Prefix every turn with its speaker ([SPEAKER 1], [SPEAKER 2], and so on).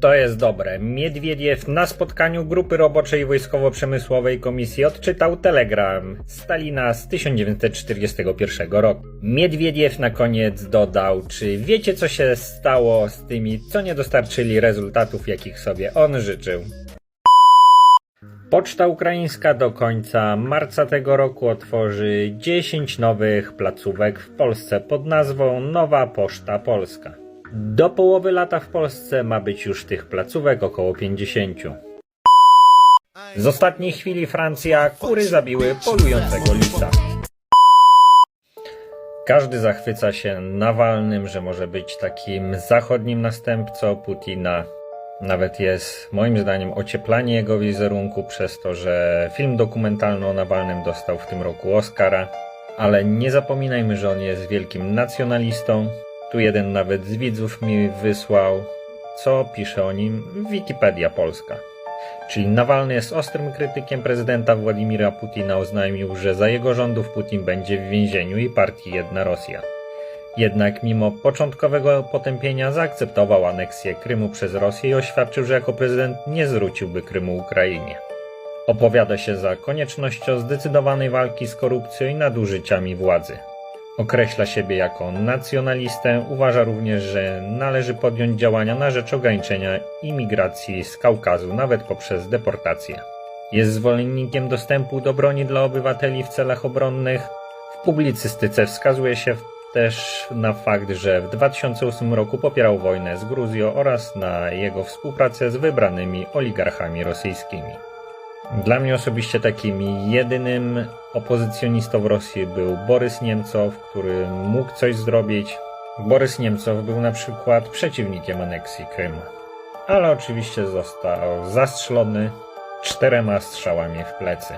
[SPEAKER 1] To jest dobre. Miedwiediew na spotkaniu grupy roboczej wojskowo-przemysłowej komisji odczytał telegram Stalina z 1941 roku. Miedwiediew na koniec dodał, czy wiecie co się stało z tymi, co nie dostarczyli rezultatów, jakich sobie on życzył. Poczta Ukraińska do końca marca tego roku otworzy 10 nowych placówek w Polsce pod nazwą Nowa Poczta Polska. Do połowy lata w Polsce ma być już tych placówek około 50. Z ostatniej chwili Francja kury zabiły polującego lisa. Każdy zachwyca się Nawalnym, że może być takim zachodnim następcą Putina. Nawet jest moim zdaniem ocieplanie jego wizerunku przez to, że film dokumentalny o Nawalnym dostał w tym roku Oscara. Ale nie zapominajmy, że on jest wielkim nacjonalistą. Tu jeden nawet z widzów mi wysłał, co pisze o nim Wikipedia Polska. Czyli Nawalny jest ostrym krytykiem prezydenta Władimira Putina, oznajmił, że za jego rządów Putin będzie w więzieniu i partii Jedna Rosja. Jednak mimo początkowego potępienia zaakceptował aneksję Krymu przez Rosję i oświadczył, że jako prezydent nie zwróciłby Krymu Ukrainie. Opowiada się za koniecznością zdecydowanej walki z korupcją i nadużyciami władzy. Określa siebie jako nacjonalistę, uważa również, że należy podjąć działania na rzecz ograniczenia imigracji z Kaukazu, nawet poprzez deportację. Jest zwolennikiem dostępu do broni dla obywateli w celach obronnych. W publicystyce wskazuje się też na fakt, że w 2008 roku popierał wojnę z Gruzją oraz na jego współpracę z wybranymi oligarchami rosyjskimi. Dla mnie osobiście takim jedynym opozycjonistą w Rosji był Borys Niemcow, który mógł coś zrobić. Borys Niemcow był na przykład przeciwnikiem aneksji Krymu, ale oczywiście został zastrzelony czterema strzałami w plecy.